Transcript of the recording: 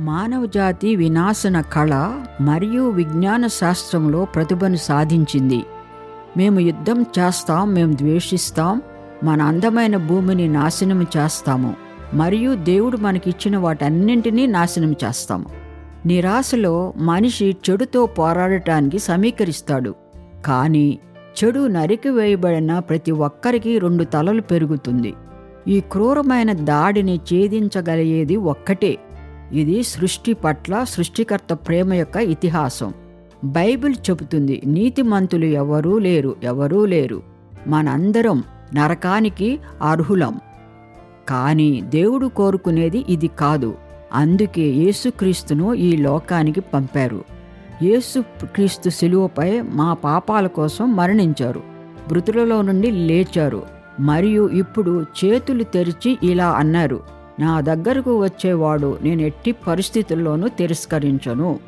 మానవజాతి వినాశన కళ మరియు విజ్ఞాన శాస్త్రంలో ప్రతిభను సాధించింది. మేము యుద్ధం చేస్తాం మేము ద్వేషిస్తాం మన అందమైన భూమిని నాశనం చేస్తాము మరియు దేవుడు మనకిచ్చిన వాటన్నింటినీ నాశనం చేస్తాము నిరాశలో మనిషి చెడుతో పోరాడటానికి సమీకరిస్తాడు. కానీ చెడు నరికి వేయబడిన ప్రతి ఒక్కరికి రెండు తలలు పెరుగుతుంది. ఈ క్రూరమైన దాడిని ఛేదించగలిగేది ఒక్కటే. ఇది సృష్టి పట్ల సృష్టికర్త ప్రేమ యొక్క ఇతిహాసం. బైబిల్ చెబుతుంది నీతిమంతులు ఎవరూ లేరు ఎవరూ లేరు. మనందరం నరకానికి అర్హులం. కానీ దేవుడు కోరుకునేది ఇది కాదు. అందుకే యేసుక్రీస్తును ఈ లోకానికి పంపారు. యేసుక్రీస్తు శిలువపై మా పాపాల కోసం మరణించారు. మృతులలో నుండి లేచారు. మరియు ఇప్పుడు చేతులు తెరిచి ఇలా అన్నారు. నా దగ్గరకు వచ్చేవాడు నేను ఎట్టి పరిస్థితుల్లోనూ తిరస్కరించను.